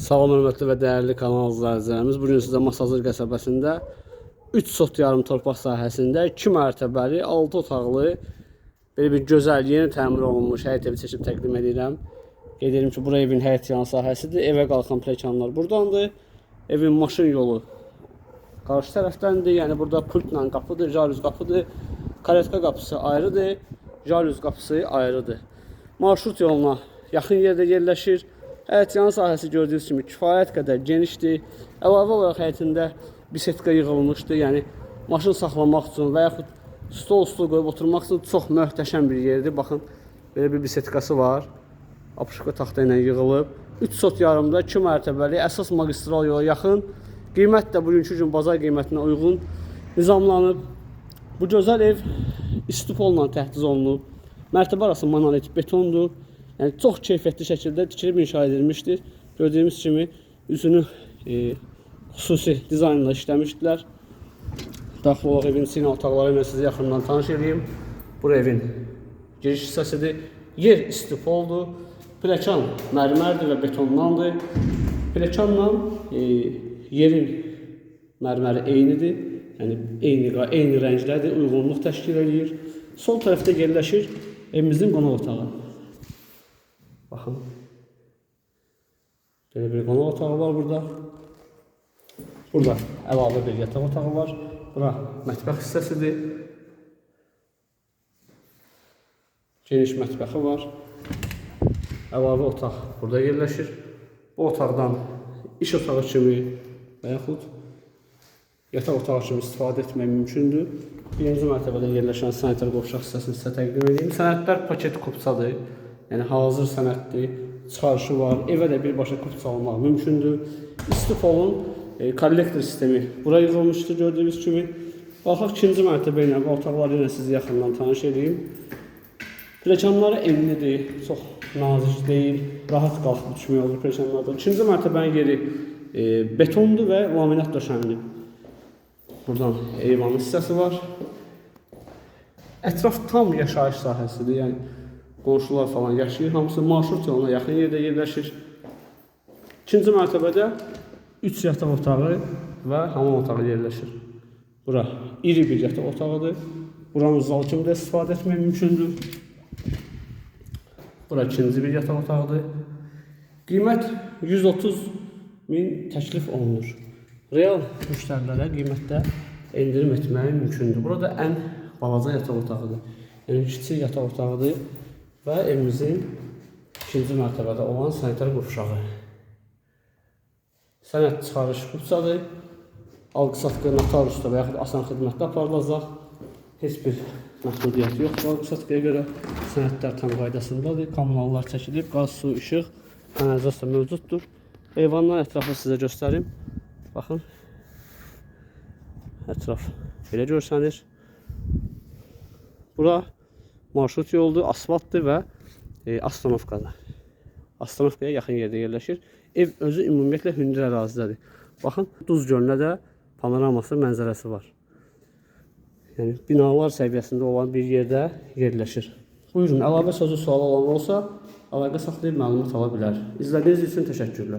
Salam hörmətli və dəyərli kanal izləyicilərimiz. Bu gün sizə Masazır qəsəbəsində 3 sot yarım torpaq sahəsində 2 mərtəbəli, 6 otaqlı belə bir gözəl, yeni təmir olunmuş həyət evi seçib təqdim edirəm. Qeyd edirəm ki, bura evin həyət yan sahəsidir. Evə qalxan pləkanlar burdandır. Evin maşın yolu qarşı tərəfdəndir. Yəni burada pultla qapıdır, jalüz qapıdır. Karetka qapısı ayrıdır, jalüz qapısı ayrıdır. Marşrut yoluna yaxın yerdə yerləşir. Həyət yan sahəsi gördüyünüz kimi kifayət qədər genişdir. Əlavə olaraq həyətində bisetka yığılmışdı. Yəni maşın saxlamaq üçün və yaxud stol stol qoyub oturmaq üçün çox möhtəşəm bir yerdir. Baxın, belə bir bisetkası var. Apışqa taxta ilə yığılıb. 3 sot yarımda 2 mərtəbəli əsas magistral yola yaxın. Qiymət də bugünkü gün bazar qiymətinə uyğun nizamlanıb. Bu gözəl ev istipolla təhdiz olunub. Mərtəbə arası monolit betondur. Yəni çox keyfiyyətli şəkildə tikilib inşa edilmişdir. Gördüyümüz kimi üzünü e, xüsusi dizaynla işləmişdilər. Daxil olaraq evin sinə otaqları ilə sizi yaxından tanış edeyim. Bu evin giriş hissəsidir. Yer istipoldur. Pləkan mərmərdir və betondandır. Pləkanla e, yerin mərməri eynidir. Yəni eyni eyni rənglədir, uyğunluq təşkil edir. Sol tərəfdə yerləşir evimizin qonaq otağı. Baxın. Belə bir qonaq otağı var burada. Burada əlavə bir yataq otağı var. Bura mətbəx hissəsidir. Geniş mətbəxi var. Əlavə otaq burada yerləşir. Bu otaqdan iş otağı kimi və yaxud yataq otağı kimi istifadə etmək mümkündür. Birinci mərtəbədə yerləşən sanitar qovşaq hissəsini sizə təqdim edeyim. Sənədlər paket kupçadır. Yəni hazır sənəddir. Çıxarışı var. Evə də birbaşa kupça almaq mümkündür. İstifolun e, kollektor sistemi bura yığılmışdır gördüyünüz kimi. Baxaq ikinci mərtəbə ilə otaqları ilə sizi yaxından tanış edeyim. Pləkanları enlidir, çox nazik deyil, rahat qalxıb düşmək olur pləkanlardan. İkinci mərtəbənin yeri e, betondur və laminat döşənilib. Buradan eyvanın hissəsi var. Ətraf tam yaşayış sahəsidir. Yəni qonşular falan yaşayır. Hamısı marşrut yoluna yaxın yerdə yerləşir. İkinci mərtəbədə 3 yataq otağı və hamam otağı yerləşir. Bura iri bir yataq otağıdır. Buranın zal kimi də istifadə etmək mümkündür. Bura ikinci bir yataq otağıdır. Qiymət 130 min təklif olunur. Real müştərilərə qiymətdə endirim etmək mümkündür. Burada ən balaca yataq otağıdır. Yəni kiçik yataq otağıdır və evimizin ikinci mərtəbədə olan sanitar qovşağı. Sənəd çıxarış qupçadır. Alqı-satqı notariusda və yaxud asan xidmətdə aparılacaq. Heç bir məhdudiyyəti yoxdur alqı-satqıya görə. Sənədlər tam qaydasındadır. Kommunallar çəkilib, qaz, su, işıq, kanalizasiya mövcuddur. Eyvandan ətrafı sizə göstərim. Baxın. Ətraf belə görsənir. Bura marşrut yoldur, asfaltdır və e, astanovkadır. Astanovkaya yaxın yerdə yerləşir. Ev özü ümumiyyətlə hündür ərazidədir. Baxın, Duz gölünə də panoraması, mənzərəsi var. Yəni binalar səviyyəsində olan bir yerdə yerləşir. Buyurun, əlavə sözü sual olan olsa, əlaqə saxlayıb məlumat ala bilər. İzlədiyiniz üçün təşəkkürlər.